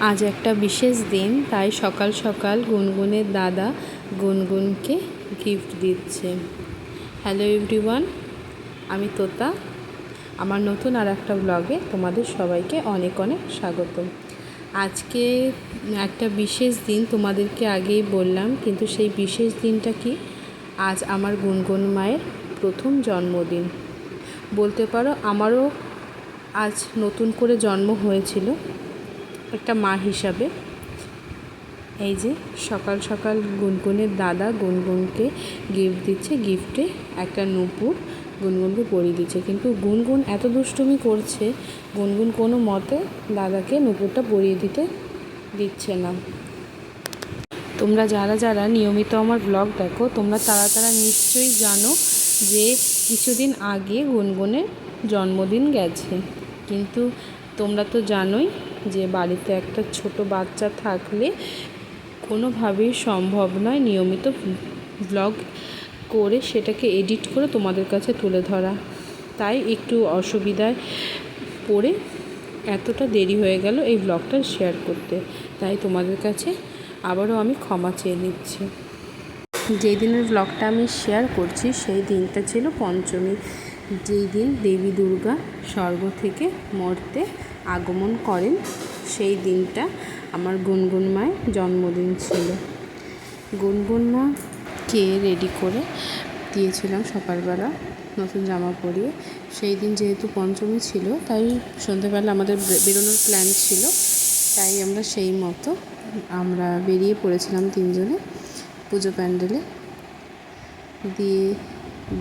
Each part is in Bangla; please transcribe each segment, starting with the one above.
আজ একটা বিশেষ দিন, তাই সকাল সকাল গুনগুনের দাদা গুনগুনকে গিফট দিচ্ছে। হ্যালো এভরিওয়ান আমি তোতা। আমার নতুন আর একটা ব্লগে তোমাদের সবাইকে অনেক অনেক স্বাগত। আজকে একটা বিশেষ দিন তোমাদেরকে আগেই বললাম, কিন্তু সেই বিশেষ দিনটা কি? আজ আমার গুনগুন মায়ের প্রথম জন্মদিন। বলতে পারো, আমারও আজ নতুন করে জন্ম হয়েছিল। একটা মা হিসাবে। এই যে সকাল সকাল গুনগুনের দাদা গুনগুনকে গিফট দিচ্ছে গিফটে একটা নূপুর গুনগুনকে পরিয়ে দিচ্ছে। কিন্তু গুনগুন এত দুষ্টুমি করছে, গুনগুন কোনো মতে দাদাকে নূপুরটা পরিয়ে দিতে দিচ্ছে না। তোমরা যারা যারা নিয়মিত আমার ব্লগ দেখো, তোমরা তারা তারা নিশ্চয়ই জানো যে কিছুদিন আগে গুনগুনের জন্মদিন গেছে। কিন্তু তোমরা তো জানোই যে বাড়িতে একটা ছোট বাচ্চা থাকলে কোনোভাবেই সম্ভব নয় নিয়মিত ব্লগ করে সেটাকে এডিট করে তোমাদের কাছে তুলে ধরা। তাই একটু অসুবিধায় পড়ে এতটা দেরি হয়ে গেল এই ব্লগটা শেয়ার করতে। তাই তোমাদের কাছে আবারও আমি ক্ষমা চেয়ে নিচ্ছি। যেই দিনের ব্লগটা আমি শেয়ার করছি সেই দিনটা ছিল পঞ্চমী। যেই দিন দেবী দুর্গা স্বর্গ থেকে মর্তে আগমন করেন, সেই দিনটা আমার গুনগুন মায়ের জন্মদিন ছিল। গুনগুন মাকে রেডি করে দিয়েছিলাম সকালবেলা নতুন জামা পরিয়ে। সেই দিন যেহেতু পঞ্চমী ছিল, তাই সন্ধ্যেবেলা আমাদের বেরোনোর প্ল্যান ছিল। তাই আমরা সেই মতো আমরা বেরিয়ে পড়েছিলাম তিনজনে পুজো প্যান্ডেলে। দিয়ে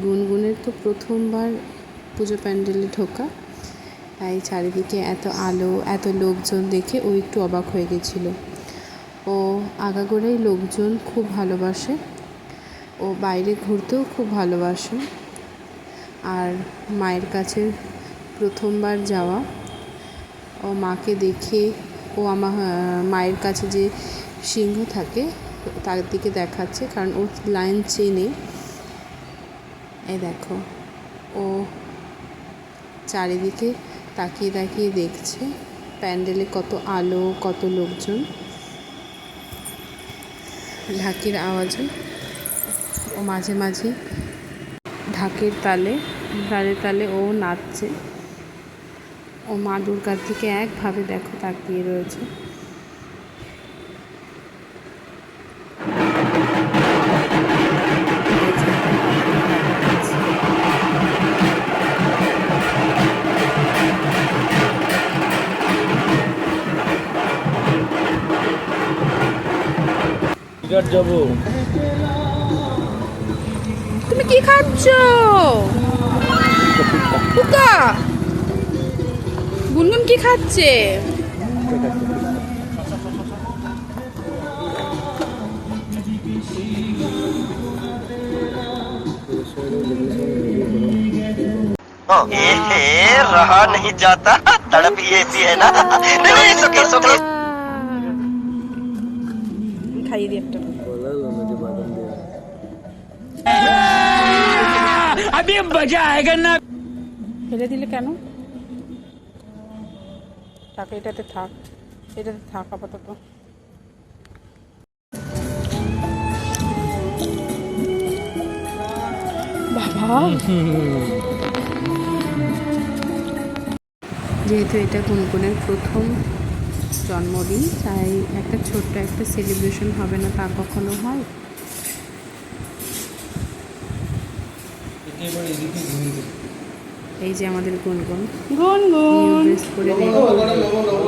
গুনগুনের তো প্রথমবার পুজো প্যান্ডেলে ঢোকা। তাই চারিদিকে এত আলো, এত লোকজন দেখে ও একটু অবাক হয়ে গেছিল। ও আগাগোড়াই লোকজন খুব ভালোবাসে। ও বাইরে ঘুরতেও খুব ভালোবাসে। আর মায়ের কাছে প্রথমবার যাওয়া। ও মাকে দেখে ও আমার মায়ের কাছে যে সিংহ থাকে, তার দিকে দেখাচ্ছে, কারণ ও লাইন চেনে। এই দেখো, ও চারিদিকে তাকিয়ে তাকিয়ে দেখছে প্যান্ডেলে কত আলো, কত লোকজন। ঢাকির আওয়াজে ও মাঝে মাঝে ঢাকের তালে তালে তালে ও নাচছে। ও মা দুর্গার দিকে একভাবে দেখো তাকিয়ে রয়েছে। টিকার যাবো তুমি কি খাচ্ছ পুকা গুনগুন কি খাচ্ছে ए, रहा नहीं जाता तड़प ही ऐसी है ना नहीं नहीं सुके सुके খাইয়ে দিই একটা अभी मजा आएगा ना ফেলে দিলে কেন টাকা এটাতে থাক এটাতে থাক আপাতত বাবা যেহেতু এটা গুনগুনের প্রথম জন্মদিন তাই একটা ছোট্ট একটা সেলিব্রেশন হবে না তা কখনো হয় এই যে আমাদের গুনগুন গুনগুন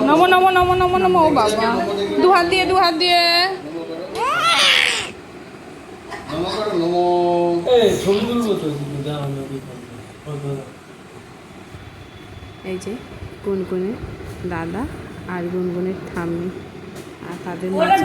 নমো নমো নমো নমো নমো ও বাবা দু হাত দিয়ে দু হাত দিয়ে এই যে গুনগুনের দাদা আর গুনগুনের ঠাম্মি। আর তাদের ওরা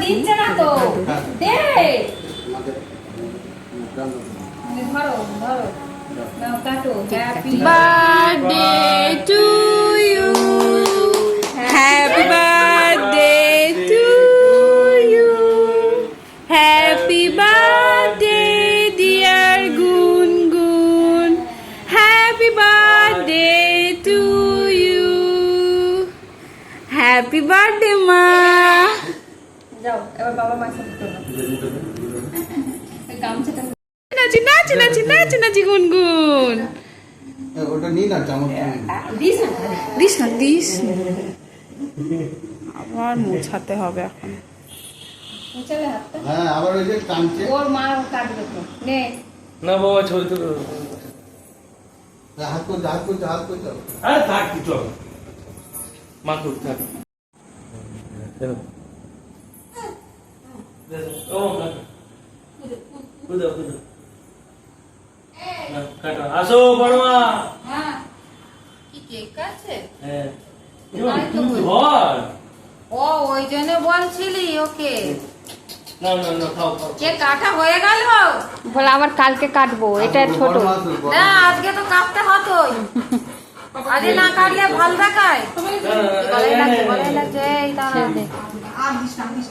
birthday, মা যাও এবার বাবা মায়ের সাথে গামছাটা নাচি নাচি নাচি নাচি নাচি গুনগুন। ওটা নিন না চামচ দিস না দিস না। দিস আবার মোছাতে হবে এখন। মুছালে হাতটা হ্যাঁ আবার ওই যে টানছে। ওর মা কাটবে তো। নে। না বাবা ছবি তো হাত করতে হাত করতে হাত করতে আরে থাক কি মা খুব থাক। দেখো ও কুদো না, কাকা আসো বড় মা কি কেক আছে হ্যাঁ এবার ও ওই জন্য বলছিলি ওকে। না না না খাও খাও। কে কাটা হয়ে গেল? বলে আবার কালকে কাটবো এটা ছোট। না আজকে তো কাটতে হতোই। আজকে না কাটলে ভালো দেখায়। দাঁড়া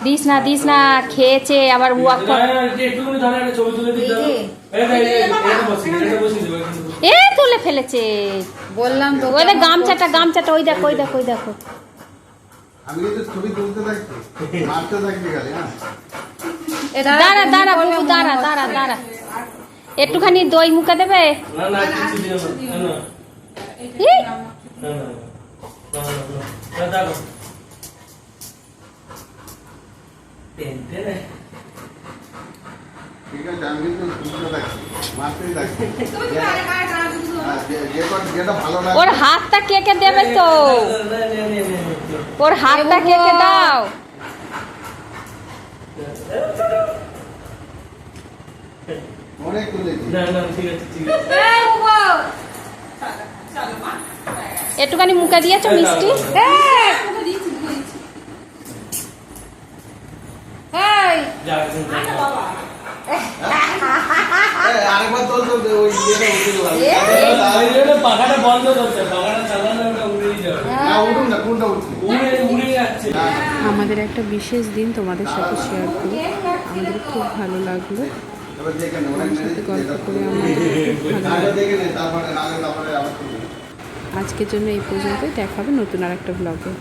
দিস না দিস না। খেয়েছে আবার উয়া না, না, না, একটুখানি ধরে একটা ছবি তুলে দিতে হবে। এই যে, এই যে, এটা বসিয়ে দিও, এটা বসিয়ে দিও, এখানে বসিয়ে দিও। এ তুলে ফেলেছে বললাম তো ওই গামছাটা গামছাটা ওই দেখো ওই দেখো ওই দেখো। আমি ছবি তুলতে মারতে হ্যাঁ দাঁড়া দাঁড়া বুবু দাঁড়া দাঁড়া দাঁড়া একটুখানি দই মুখে দেবে? না, না, ওর হাতটা কেটে দেবে তো না, না, না, না, না, না, না। ওর হাতটা কেটে দাও অনেক না, না, ঠিক আছে, ঠিক আছে। একটুখানি মুখে দিয়েছ মিষ্টি। আমাদের একটা বিশেষ দিন তোমাদের সাথে শেয়ার করি। আমাদের খুব ভালো লাগল। গল্প করে আমাদের আজকের জন্য এই পর্যন্তই। দেখাবে নতুন আর একটা ব্লগে